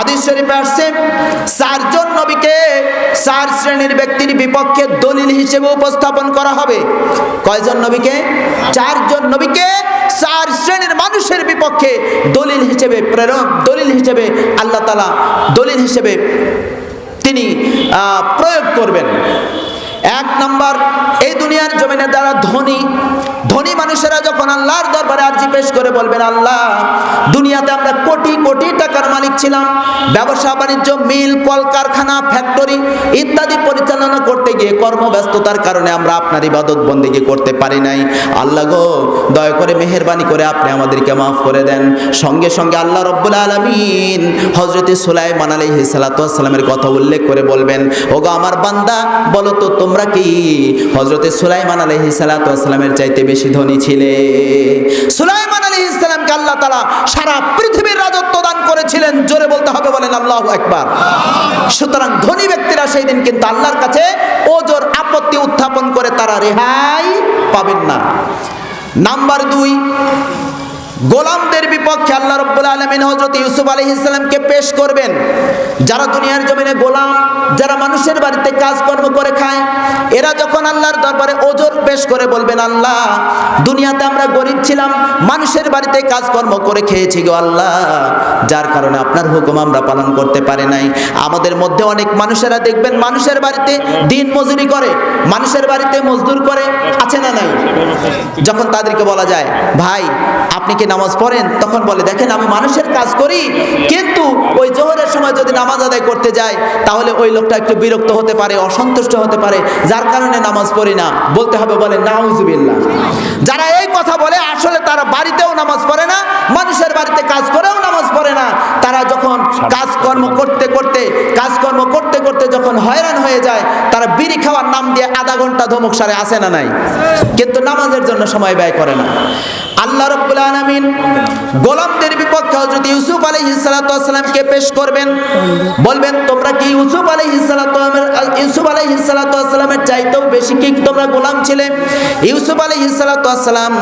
হাদিস শরীফে আসছে চারজন নবীকে চার শ্রেণির ব্যক্তির বিপক্ষে দলিল হিসেবে উপস্থাপন করা হবে। কয়জন নবীকে? চারজন নবীকে চার শ্রেণির মানুষের বিপক্ষে দলিল হিসেবে প্রেরণ, দলিল হিসেবে আল্লাহ তালা দলিল হিসেবে তিনি প্রয়োগ করবেন। এক নম্বর, এই দুনিয়ার জমিনে দ্বারা ধনী ধনী মানুষেরা যখন আল্লাহর দরবারে আর্জি পেশ করে বলবেন, আল্লাহ, দুনিয়াতে আমরা কোটি কোটি টাকার মালিক ছিলাম। ব্যবসা, বাণিজ্য, মিল, কলকারখানা, ফ্যাক্টরি ইত্যাদি পরিচালনা করতে গিয়ে কর্মব্যস্ততার কারণে আমরা আপনার ইবাদত বন্দিগি করতে পারি নাই। আল্লাহ গো, দয়া করে মেহরবানি করে আপনি আমাদেরকে মাফ করে দেন। সঙ্গে সঙ্গে আল্লাহ রব্বুল আলমিন হজরতে সুলাইমান আলাইহি সালাতামের কথা উল্লেখ করে বলবেন, ওগো আমার বান্দা, বলো তো তোমরা কি হজরতে সুলাইমান আলাইহি সালাতামের চাইতে বেশি ধনী ছিলে? সুলাইমান আলাইহি সালামকে আল্লাহ তালা সারা পৃথিবীর রাজত্ব দান করেছিলেন। জোরে বলতে হবে, বলেন আল্লাহ একবার সুতরাং ধনী ব্যক্তিরা সেই দিন কিন্তু আল্লাহর কাছে ওজোর আপত্তি উত্থাপন করে তারা রেহাই পাবেন না। নাম্বার দুই গোলামদের বিপক্ষে আল্লাহ রব্বুল আলমিন হজরত ইউসুফ আলী ইসলামকে পেশ করবেন। যারা দুনিয়ার জমিনে গোলাম, যারা মানুষের বাড়িতে কাজকর্ম করে খায়, এরা যখন আল্লাহর দরবারে ওজোর পেশ করে বলবেন, আল্লাহ, দুনিয়াতে আমরা গরিব ছিলাম, মানুষের বাড়িতে কাজকর্ম করে খেয়েছি গো আল্লাহ। যার কারণে আপনার হুকুম আমরা পালন করতে পারি নাই। আমাদের মধ্যে অনেক মানুষেরা দেখবেন, মানুষের বাড়িতে দিন মজুরি করে, মানুষের বাড়িতে মজদুর করে, আছে না নাই? যখন তাদেরকে বলা যায়, ভাই, আপনি কি নামাজ পড়েন? তখন বলে, দেখেন, আমি মানুষের কাজ করি, কিন্তু ওই জোহরের সময় যদি নামাজ আদায় করতে যায় তাহলে ওই লোকটা একটু বিরক্ত হতে পারে, অসন্তুষ্ট হতে পারে। যার কারণে নামাজ পড়ি না। বলতে হবে বলে নাউজুবিল্লাহ। যারা এই কথা বলে, আসলে তারা বাড়িতেও নামাজ পড়ে না, মানুষের বাড়িতে কাজ করেও নামাজ পড়ে না। তারা যখন কাজকর্ম করতে করতে, কাজকর্ম করতে করতে যখন হয়রান হয়ে যায়, তারা বিড়ি খাওয়ার নাম দিয়ে আধা ঘণ্টা ধমক সারে আসে না নাই। কিন্তু নামাজের জন্য সময় ব্যয় করে না। আল্লাহ রব্বুল আলামিন গোলামদের বিপক্ষে হযরত ইউসুফ আলাইহিস সালাতু ওয়াসসালামকে পেশ করবেন? বলবেন, তোমরা কি ইউসুফ আলাইহিস সালাতু ইউসুফ আলাইহিস সালাতু ওয়াসসালামের চাইতেও বেশি কি তোমরা গোলাম ছিলে? ইউসুফ আলাইহিস সালাতু ওয়াসসালাম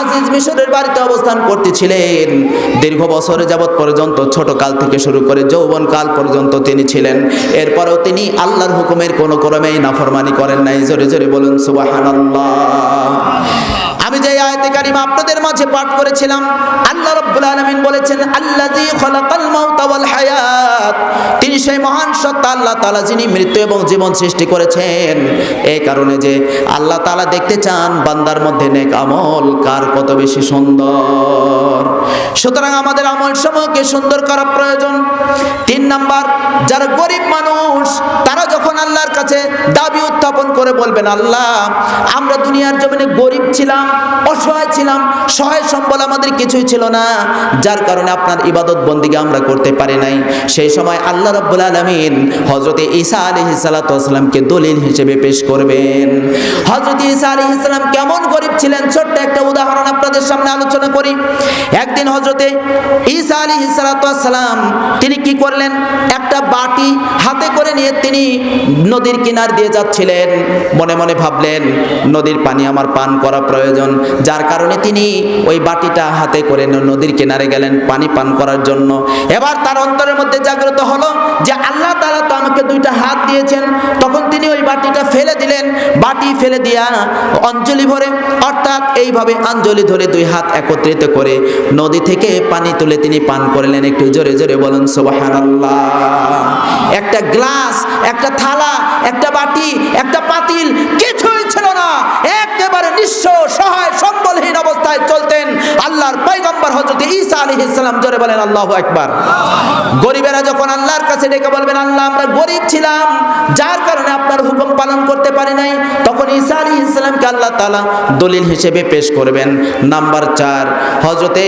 আজিজ মিশরের বাড়িতে অবস্থান করতেছিলেন। দীর্ঘ বছর যাবৎ পর্যন্ত, ছোট কাল থেকে শুরু করে যৌবন কাল পর্যন্ত তিনি ছিলেন। এরপরেও তিনি আল্লাহর হুকুমের কোনো ক্রমেই নাফরমানি করেন নাই। জোরে জোরে বলুন, সুবহানাল্লাহ। আমি যে আয়াতে আপনাদের মাঝে পাঠ করেছিলাম, আল্লাহ রাব্বুল আলামিন বলেছেন, আল্লাযী খলাকাল মাউতা সেই মহান সত্তা আল্লাহ তালা যিনি মৃত্যু এবং জীবন সৃষ্টি করেছেন। এই কারণে যে আল্লাহ তালা দেখতে চান, বান্দার মধ্যে নেক আমল কার কত বেশি সুন্দর। সুতরাং আমাদের আমল সমূহকে সুন্দর করা প্রয়োজন। তিন নাম্বার, যারা গরিব মানুষ, তারা যখন আল্লাহর কাছে দাবি উত্থাপন করে বলবেন, আল্লাহ, আমরা দুনিয়ার জমিনে গরিব ছিলাম, অসহায় ছিলাম, সহায় সম্বল আমাদের কিছুই ছিল না, যার কারণে আপনার ইবাদত বন্দিকে আমরা করতে পারি নাই। সেই সময় আল্লাহ রব্বুল আলমিন হজরতে ঈসা আলি সালাতামকে দলিল হিসেবে পেশ করবেন। হজরত ঈসা আলি ইসলাম কেমন গরিব ছিলেন? ছোট্ট একটা উদাহরণ আপনাদের সামনে আলোচনা করি। একদিন হজরতে ঈসা আলী সালাতাম তিনি কি করলেন? একটা বাটি হাতে করে নিয়ে তিনি নদীর কিনার দিয়ে যাচ্ছিলেন। মনে মনে ভাবলেন, নদীর পানি আমার পান করা প্রয়োজন। যার কারণে তিনি ওই বাটিটা হাতে করে নদীর কিনারে গেলেন, পানি পান করার জন্য। এবার তার অন্তরের মধ্যে জাগ্রত হলো যে আল্লাহ তালা তো আমাকে দুইটা হাত দিয়েছেন, তখন তিনি ওই বাটিটা ফেলে দিলেন। বাটি ফেলে দিয়া অঞ্জলি ভরে, অর্থাৎ এইভাবে আঞ্জলি ধরে দুই হাত একত্রিত করে নদী থেকে পানি তুলে তিনি পান করলেন। একটু জোরে জোরে বলুন, সুবহানাল্লাহ। একটা গ্লাস, একটা থালা, একটা বাটি, একটা পাতিল, কিছুই ছিল না। ঈসা জোরে বলেন, আল্লাহ একবার গরিবেরা যখন আল্লাহর কাছে ডেকে বলবেন, আল্লাহ, আমরা গরিব ছিলাম, যার কারণে আপনার হুকুম পালন করতে পারি নাই। তখন ঈসা আলী ইসলামকে আল্লাহ তালা দলিল হিসেবে পেশ করবেন। নাম্বার চার হজরতে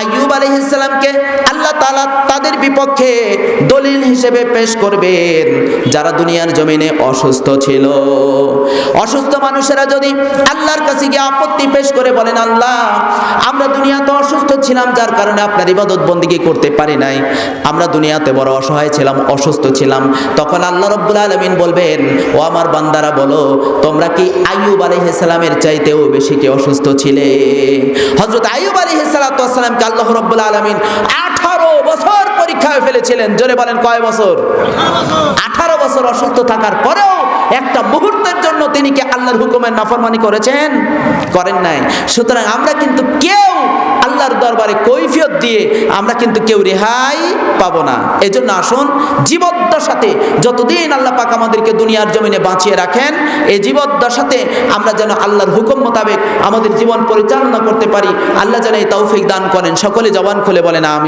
আইয়ুব আলী ইসলামকে আল্লাহ তালা তাদের বিপক্ষে দলিল হিসেবে পেশ করবেন। যারা দুনিয়ার জমিনে অসুস্থ ছিল, অসুস্থ মানুষেরা যদি আল্লাহর কাছে গিয়ে আপত্তি পেশ করে বলেন, আল্লাহ, আমরা দুনিয়াতে অসুস্থ ছিলাম, যার কারণে আপনার ইবাদত বন্দিগি করতে পারি নাই। আমরা দুনিয়াতে বড় অসহায় ছিলাম, অসুস্থ ছিলাম। তখন আল্লাহ রব্বুল আলমিন বলবেন, ও আমার বান্দারা, বলো, তোমরা কি আইয়ুব আলাইহিসসালামের চাইতেও বেশি কি অসুস্থ ছিলে? হজরত আইয়ুব আলাইহিসসালামকে আল্লাহ রব্বুল আলমিন আঠারো বছর পরীক্ষায় ফেলেছে ছিলেন জোরে বলেন কয় বছর? আঠারো বছর অসুস্থ থাকার পরেও একটা মুহূর্তের জন্য তিনি কি আল্লাহর হুকুমের নাফরমানি করেছেন? করেন নাই। সুতরাং আমরা কিন্তু কেউ আল্লাহর দরবারে কৈফিয়ত দিয়ে আমরা কিন্তু কেউ রেহাই পাবো না। এজন্য আসুন, জীবদ্দশাতে যতদিন আল্লাহ পাক আমাদেরকে দুনিয়ার জমিনে বাঁচিয়ে রাখেন, এই জীবদ্দশাতে আমরা যেন আল্লাহর হুকুম মোতাবেক আমাদের জীবন পরিচালনা করতে পারি। আল্লাহ যেন এই তৌফিক দান করেন। সকলে জবান খুলে বলেন আমি